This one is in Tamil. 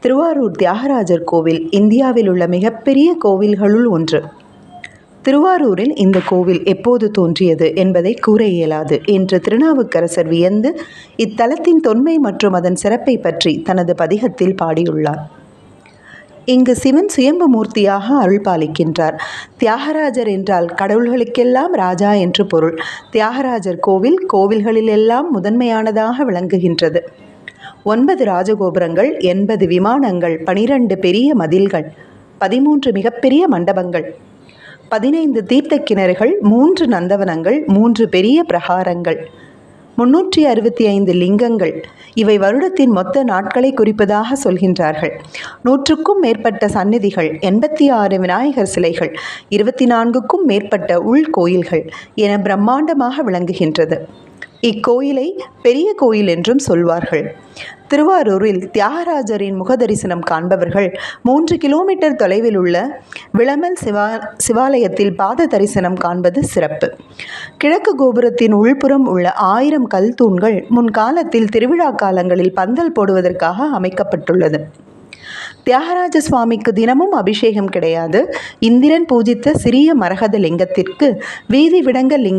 திருவாரூர் தியாகராஜர் கோவில் இந்தியாவில் உள்ள மிகப்பெரிய கோவில்களுள் ஒன்று. திருவாரூரில் இந்த கோவில் எப்போது தோன்றியது என்பதை கூற இயலாது என்று திருநாவுக்கரசர் வியந்து இத்தலத்தின் தொன்மை மற்றும் அதன் சிறப்பை பற்றி தனது பதிகத்தில் பாடியுள்ளார். இங்கு சிவன் சுயம்பு மூர்த்தியாக அருள் பாலிக்கின்றார் தியாகராஜர் என்றால் கடவுள்களுக்கெல்லாம் ராஜா என்று பொருள். தியாகராஜர் கோவில் கோவில்களிலெல்லாம் முதன்மையானதாக விளங்குகின்றது. ஒன்பது ராஜகோபுரங்கள் எண்பது விமானங்கள் பனிரெண்டு பெரிய மதில்கள் பதிமூன்று மிகப்பெரிய மண்டபங்கள் பதினைந்து தீர்த்த கிணறுகள் மூன்று நந்தவனங்கள் மூன்று பெரிய பிரகாரங்கள் முன்னூற்றி அறுபத்தி ஐந்து லிங்கங்கள். இவை வருடத்தின் மொத்த நாட்களை குறிப்பதாக சொல்கின்றார்கள். நூற்றுக்கும் மேற்பட்ட சந்நிதிகள் எண்பத்தி ஆறு விநாயகர் சிலைகள் இருபத்தி நான்குக்கும் மேற்பட்ட உள்கோயில்கள் என பிரம்மாண்டமாக விளங்குகின்றது. இக்கோயிலை பெரிய கோயில் என்றும் சொல்வார்கள். திருவாரூரில் தியாகராஜரின் முகதரிசனம் காண்பவர்கள் மூன்று கிலோமீட்டர் தொலைவில் உள்ள விளமல் சிவா சிவாலயத்தில் பாத தரிசனம் காண்பது சிறப்பு. கிழக்கு கோபுரத்தின் உள்புறம் உள்ள ஆயிரம் கல் தூண்கள் முன்காலத்தில் திருவிழா காலங்களில் பந்தல் போடுவதற்காக அமைக்கப்பட்டுள்ளது. தியாகராஜ சுவாமிக்கு தினமும் அபிஷேகம் கிடையாது. இந்திரன் பூஜித்த சிறிய மரகத லிங்கத்திற்கு வீதி விடங்க லிங்கம்